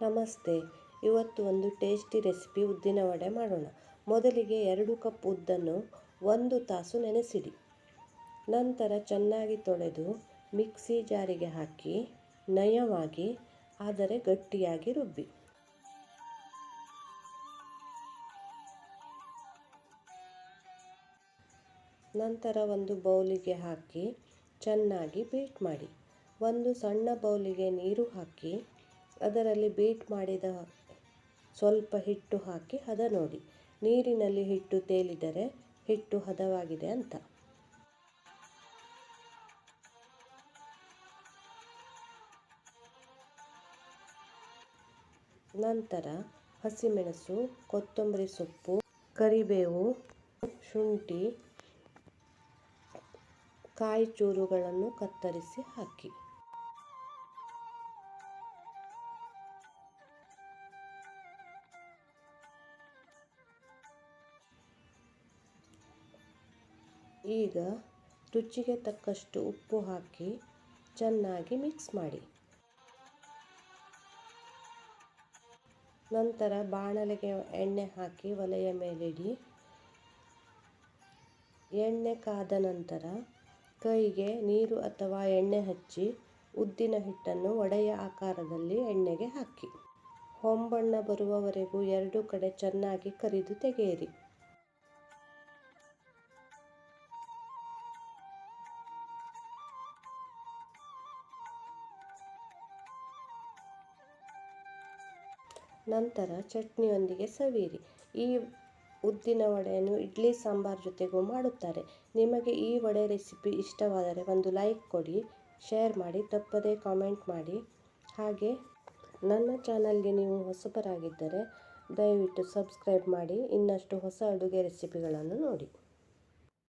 ನಮಸ್ತೆ. ಇವತ್ತು ಒಂದು ಟೇಸ್ಟಿ ರೆಸಿಪಿ ಉದ್ದಿನ ವಡೆ ಮಾಡೋಣ. ಮೊದಲಿಗೆ ಎರಡು ಕಪ್ ಉದ್ದನ್ನು ಒಂದು ತಾಸು ನೆನೆಸಿಡಿ. ನಂತರ ಚೆನ್ನಾಗಿ ತೊಳೆದು ಮಿಕ್ಸಿ ಜಾರಿಗೆ ಹಾಕಿ ನಯವಾಗಿ ಆದರೆ ಗಟ್ಟಿಯಾಗಿ ರುಬ್ಬಿ. ನಂತರ ಒಂದು ಬೌಲಿಗೆ ಹಾಕಿ ಚೆನ್ನಾಗಿ ಬೀಟ್ ಮಾಡಿ. ಒಂದು ಸಣ್ಣ ಬೌಲಿಗೆ ನೀರು ಹಾಕಿ ಅದರಲ್ಲಿ ಬೀಟ್ ಮಾಡಿದ ಸ್ವಲ್ಪ ಹಿಟ್ಟು ಹಾಕಿ ಹದ ನೋಡಿ. ನೀರಿನಲ್ಲಿ ಹಿಟ್ಟು ತೇಲಿದರೆ ಹಿಟ್ಟು ಹದವಾಗಿದೆ ಅಂತ. ನಂತರ ಹಸಿಮೆಣಸು, ಕೊತ್ತಂಬರಿ ಸೊಪ್ಪು, ಕರಿಬೇವು, ಶುಂಠಿ ಕಾಯಿ ಚೂರುಗಳನ್ನು ಕತ್ತರಿಸಿ ಹಾಕಿ. ಈಗ ರುಚಿಗೆ ತಕ್ಕಷ್ಟು ಉಪ್ಪು ಹಾಕಿ ಚೆನ್ನಾಗಿ ಮಿಕ್ಸ್ ಮಾಡಿ. ನಂತರ ಬಾಣಲೆಗೆ ಎಣ್ಣೆ ಹಾಕಿ ಒಲೆಯ ಮೇಲಿಡಿ. ಎಣ್ಣೆ ಕಾದ ನಂತರ ಕೈಗೆ ನೀರು ಅಥವಾ ಎಣ್ಣೆ ಹಚ್ಚಿ ಉದ್ದಿನ ಹಿಟ್ಟನ್ನು ಒಡೆಯ ಆಕಾರದಲ್ಲಿ ಎಣ್ಣೆಗೆ ಹಾಕಿ. ಹೊಂಬಣ್ಣ ಬರುವವರೆಗೂ ಎರಡು ಕಡೆ ಚೆನ್ನಾಗಿ ಕರಿದು ತೆಗೆಯಿರಿ. ನಂತರ ಚಟ್ನಿಯೊಂದಿಗೆ ಸವಿಯಿರಿ. ಈ ಉದ್ದಿನ ವಡೆಯನ್ನು ಇಡ್ಲಿ ಸಾಂಬಾರ್ ಜೊತೆಗೂ ಮಾಡುತ್ತಾರೆ. ನಿಮಗೆ ಈ ವಡೆ ರೆಸಿಪಿ ಇಷ್ಟವಾದರೆ ಒಂದು ಲೈಕ್ ಕೊಡಿ, ಶೇರ್ ಮಾಡಿ, ತಪ್ಪದೇ ಕಾಮೆಂಟ್ ಮಾಡಿ. ಹಾಗೆ ನನ್ನ ಚಾನಲ್ಗೆ ನೀವು ಹೊಸಬರಾಗಿದ್ದರೆ ದಯವಿಟ್ಟು ಸಬ್ಸ್ಕ್ರೈಬ್ ಮಾಡಿ. ಇನ್ನಷ್ಟು ಹೊಸ ಅಡುಗೆ ರೆಸಿಪಿಗಳನ್ನು ನೋಡಿ.